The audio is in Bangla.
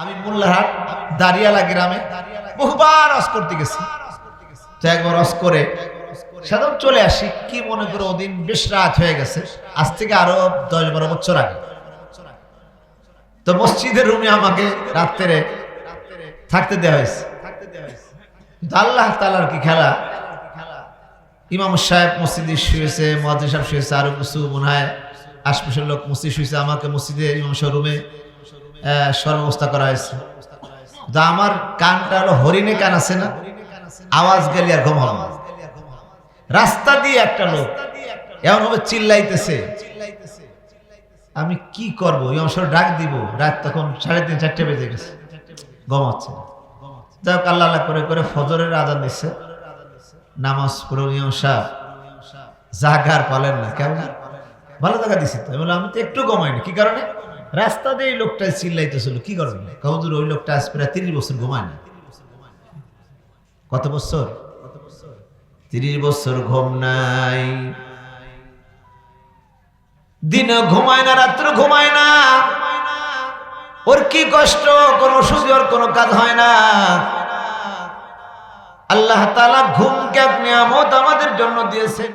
আমি মোল্লাহাট দাঁড়িয়ালা গ্রামে বহুবার অস করতে গেছি। একবার অস করে সেদিন চলে আসি, কি মনে করে ওদিন বেশ রাত হয়ে গেছে, আজ থেকে আরও দশ বারো বছর আগে। তো মসজিদের রুমে আমাকে রাত্রে থাকতে দেওয়া হয়েছে। আল্লাহ তালার কি খেলা? ইমাম সাহেব মসজিদে শুয়েছে মহাদিন সাহেব শুয়েছে, আরও কিছু মনে হয়। আশপাশের লোক মসজিদ শুয়েছে, আমাকে মসজিদে, ইমাম সাহেব রুমে সর্বস্থা করা হয়েছে। আমার কানটা হরিণে কান আছে না? আওয়াজ আর ঘুম রাস্তা দিয়ে একটা লোক এমন চিল্লাইতেছে, আমি কি করব? সাহেব ডাক দিব। রাত তখন সাড়ে তিন, চারটে বেজে গেছে। গমাচ্ছে যাই হোক, আল্লাহ করে করে ফজরের আদান দিচ্ছে নামাজ ইমাম সাহেব জাগার পালেন না, কেমন? ভালো জায়গা দিছি তো। আমি তো একটু ঘুমাইনি। কি কারণে? রাস্তা দিয়ে লোকটা চিল্লাইতেছিল, কি কারণে কবদুর ওই লোকটা আজ প্রায় তিরিশ বছর ঘুমায়নি কত বছর? তিরিশ বছর ঘুম নাই। দিনে ঘুমায় না, রাত্র ঘুমায় না। ওর কি কষ্ট, কোন ওষুধে ওর কোনো কাজ হয় না। আল্লাহ তালা ঘুমকে নিয়ামত আমাদের জন্য দিয়েছেন।